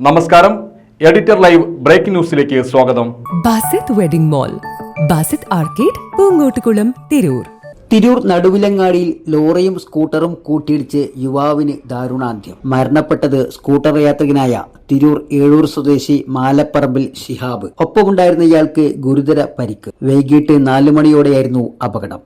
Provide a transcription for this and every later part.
നമസ്കാരം. Editor live breaking ന്യൂസിലേക്ക് സ്വാഗതം. Basith wedding mall Basith arcade Poonkottukulam Tirur. Tirur നടുവിലങ്ങാടിയിൽ ലോറിയും സ്കൂട്ടറും കൂട്ടിയിടിച്ച് യുവാവിന് ദാരുണാന്ത്യം. മരണപ്പെട്ടത് സ്കൂട്ടർ യാത്രികനായ തിരൂർ ഏഴൂർ സ്വദേശി മാലപ്പറമ്പിൽ ഷിഹാബ് ഒപ്പമുണ്ടായിരുന്ന ഇയാൾക്ക് ഗുരുതര പരിക്ക്. വൈകിട്ട് നാലു മണിയോടെയായിരുന്നു അപകടം.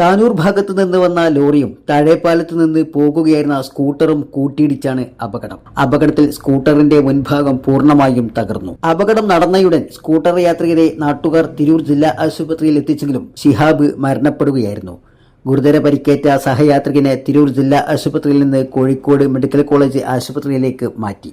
താനൂർ ഭാഗത്തു നിന്ന് വന്ന ലോറിയും താഴെപ്പാലത്ത് നിന്ന് പോകുകയായിരുന്ന സ്കൂട്ടറും കൂട്ടിയിടിച്ചാണ് അപകടം. അപകടത്തിൽ സ്കൂട്ടറിന്റെ മുൻഭാഗം പൂർണമായും തകർന്നു. അപകടം നടന്നയുടൻ സ്കൂട്ടർ യാത്രികരെ നാട്ടുകാർ തിരൂർ ജില്ലാ ആശുപത്രിയിൽ എത്തിച്ചെങ്കിലും ഷിഹാബ് മരണപ്പെടുകയായിരുന്നു. ഗുരുതര പരിക്കേറ്റ സഹയാത്രികനെ തിരൂർ ജില്ലാ ആശുപത്രിയിൽ നിന്ന് കോഴിക്കോട് മെഡിക്കൽ കോളേജ് ആശുപത്രിയിലേക്ക് മാറ്റി.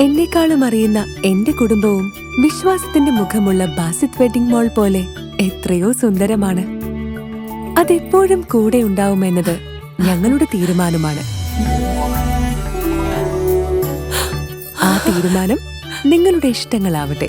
എന്നെക്കാളും അറിയുന്ന എന്റെ കുടുംബവും വിശ്വാസത്തിന്റെ മുഖമുള്ള ബാസിത് വെഡിംഗ് മോൾ പോലെ എത്രയോ സുന്ദരമാണ്. അതെപ്പോഴും കൂടെ ഉണ്ടാവുമെന്നത് ഞങ്ങളുടെ തീരുമാനമാണ്. ആ തീരുമാനം നിങ്ങളുടെ ഇഷ്ടങ്ങളാവട്ടെ.